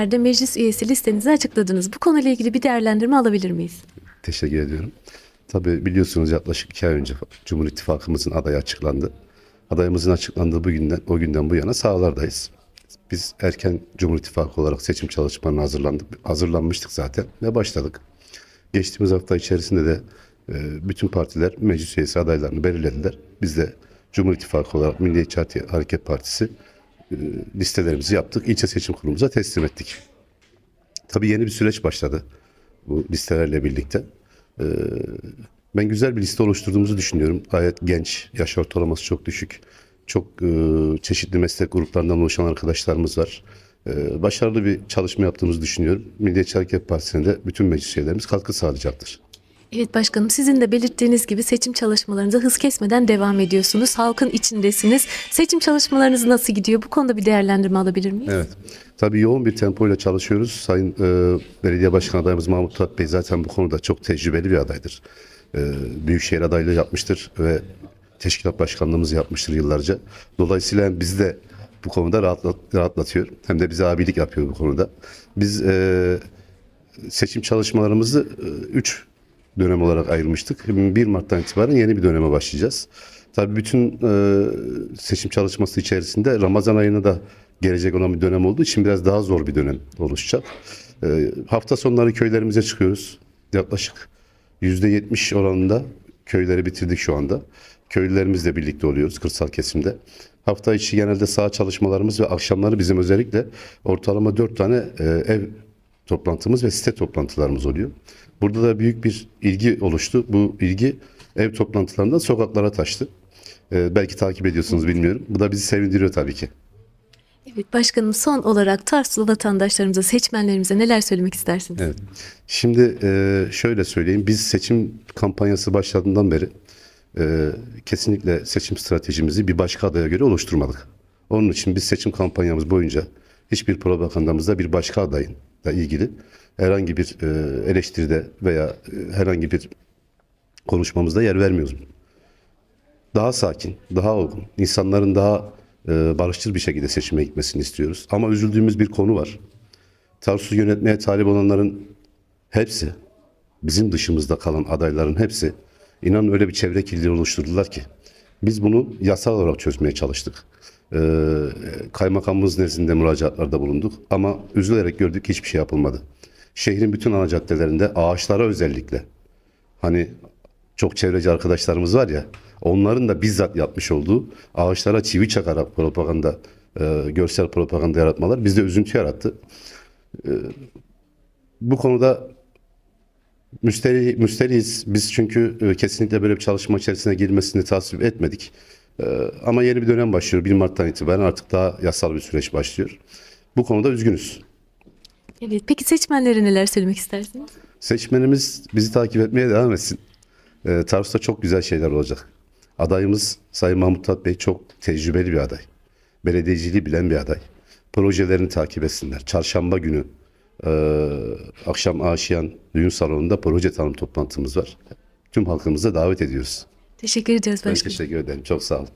Nerede meclis üyesi listenizi açıkladınız. Bu konuyla ilgili bir değerlendirme alabilir miyiz? Teşekkür ediyorum. Tabii biliyorsunuz yaklaşık iki ay önce Cumhur İttifakımızın adayı açıklandı. Adayımızın açıklandığı bu günden, o günden bu yana sahalardayız. Biz erken Cumhur İttifakı olarak seçim çalışmalarına hazırlandık. Hazırlanmıştık zaten ve başladık. Geçtiğimiz hafta içerisinde de e, bütün partiler meclis üyesi adaylarını belirlediler. Biz de Cumhur İttifakı olarak Milliyetçi Hareket Partisi listelerimizi yaptık. İlçe seçim kurulumuza teslim ettik. Tabii yeni bir süreç başladı bu listelerle birlikte. Ee, ben güzel bir liste oluşturduğumuzu düşünüyorum. Gayet genç, yaş ortalaması çok düşük. Çok e, çeşitli meslek gruplarından oluşan arkadaşlarımız var. Başarılı bir çalışma yaptığımızı düşünüyorum. Milliyetçi Hareket Partisi'ne de bütün meclis üyelerimiz katkı sağlayacaktır. Evet başkanım sizin de belirttiğiniz gibi seçim çalışmalarınıza hız kesmeden devam ediyorsunuz. Halkın içindesiniz. Seçim çalışmalarınız nasıl gidiyor? Bu konuda bir değerlendirme alabilir miyiz? Evet. Tabii yoğun bir tempoyla çalışıyoruz. Sayın e, Belediye Başkan adayımız Mahmut Tat Bey zaten bu konuda çok tecrübeli bir adaydır. E, Büyükşehir adaylığı yapmıştır ve teşkilat başkanlığımızı yapmıştır yıllarca. Dolayısıyla bizi de bu konuda rahatlat, rahatlatıyor hem de bize abilik yapıyor bu konuda. Biz e, seçim çalışmalarımızı 3 dönem olarak ayırmıştık. 1 Mart'tan itibaren yeni bir döneme başlayacağız. Tabii bütün e, seçim çalışması içerisinde Ramazan ayına da gelecek olan bir dönem olduğu için biraz daha zor bir dönem oluşacak. E, hafta sonları köylerimize çıkıyoruz. Yaklaşık %70 oranında köyleri bitirdik şu anda. Köylülerimizle birlikte oluyoruz kırsal kesimde. Hafta içi genelde saha çalışmalarımız ve akşamları bizim özellikle ortalama 4 tane e, ev toplantımız ve site toplantılarımız oluyor. Burada da büyük bir ilgi oluştu. Bu ilgi ev toplantılarından sokaklara taştı. Ee, belki takip ediyorsunuz bilmiyorum. Bu da bizi sevindiriyor tabii ki. Evet başkanım son olarak Tarslı vatandaşlarımıza, seçmenlerimize neler söylemek istersiniz? Evet. Şimdi e, şöyle söyleyeyim. Biz seçim kampanyası başladığından beri e, kesinlikle seçim stratejimizi bir başka adaya göre oluşturmadık. Onun için biz seçim kampanyamız boyunca hiçbir propagandamızda bir başka adayın da ilgili herhangi bir e, eleştiride veya e, herhangi bir konuşmamızda yer vermiyoruz. Daha sakin, daha olgun, insanların daha e, barışçıl bir şekilde seçime gitmesini istiyoruz. Ama üzüldüğümüz bir konu var. Tarsus'u yönetmeye talip olanların hepsi, bizim dışımızda kalan adayların hepsi inanın öyle bir çevre kirliliği oluşturdular ki biz bunu yasal olarak çözmeye çalıştık. Ee, kaymakamımız nezdinde müracaatlarda bulunduk ama üzülerek gördük hiçbir şey yapılmadı. Şehrin bütün ana caddelerinde ağaçlara özellikle hani çok çevreci arkadaşlarımız var ya onların da bizzat yapmış olduğu ağaçlara çivi çakarak propaganda e, görsel propaganda yaratmalar bizde üzüntü yarattı. E, bu konuda müsteri, müsteriyiz. Biz çünkü e, kesinlikle böyle bir çalışma içerisine girmesini tasvip etmedik. E, ama yeni bir dönem başlıyor. 1 Mart'tan itibaren artık daha yasal bir süreç başlıyor. Bu konuda üzgünüz. Evet peki seçmenlere neler söylemek istersiniz? Seçmenimiz bizi takip etmeye devam etsin. Ee, Tarsus'ta çok güzel şeyler olacak. Adayımız Sayın Mahmut Tat Bey çok tecrübeli bir aday. Belediyeciliği bilen bir aday. Projelerini takip etsinler. Çarşamba günü e, akşam Aşiyan Düğün Salonu'nda proje tanım toplantımız var. Tüm halkımıza davet ediyoruz. Teşekkür ediyoruz Ben teşekkür ederim. Çok sağ olun.